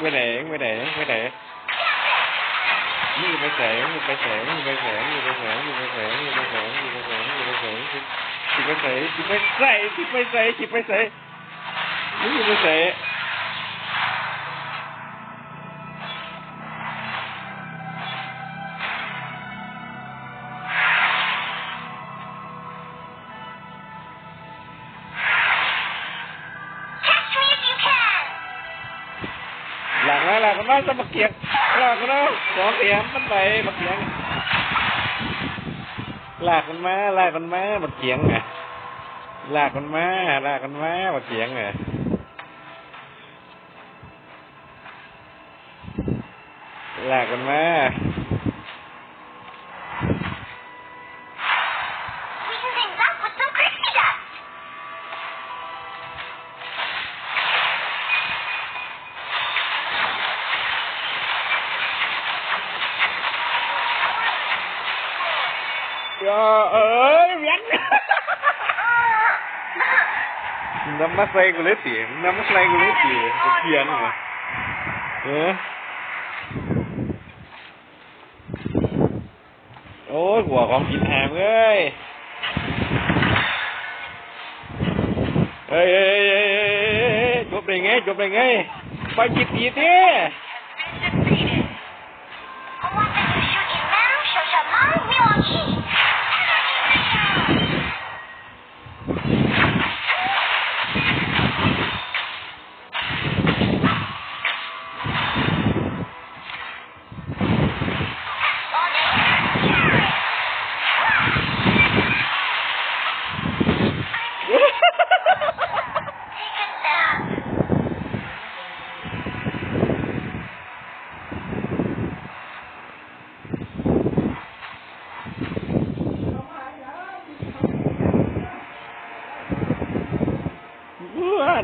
Quay đẻ, quay đẻ, quay đẻ. Như bài trẻ, như bài trẻ, như bài trẻ, như bài trẻ, như bài trẻ, như bài trẻ, như bài trẻ, như bài trẻ. Chị bài trẻ, chị bài trẻ, chị bài trẻ, chị bài trẻ. Như bài trẻ. หลังนะหลันะจะมาเกียงหลักนะสองเสียงมันไปมาเกียงลากมันมาลากมันมามาเกียงไงลากมันมาลากมันมามาเกียงไงลากมันมา อย่าเอ้ยเวียนน้ำมาใส่กูเลยสิน้ำมาใส่กูเลยสิกูเกียงเหรอเออโอ้ยหัวของกินแหมเอ้ยเฮ้ยเฮ้ยเฮ้ยจบได้ไงจบได้ไงไปจิตตีเต้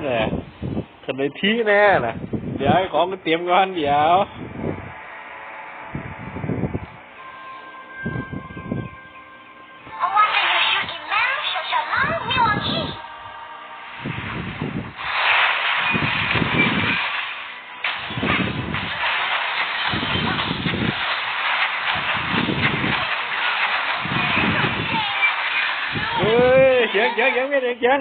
แน่ขนไอที่แน่นะเดี๋ยวให้ของเตรียมก่อนเดี๋ยวเฮ้ยเสียงเสียงเสียงเสียง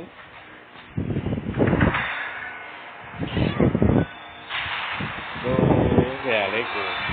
April.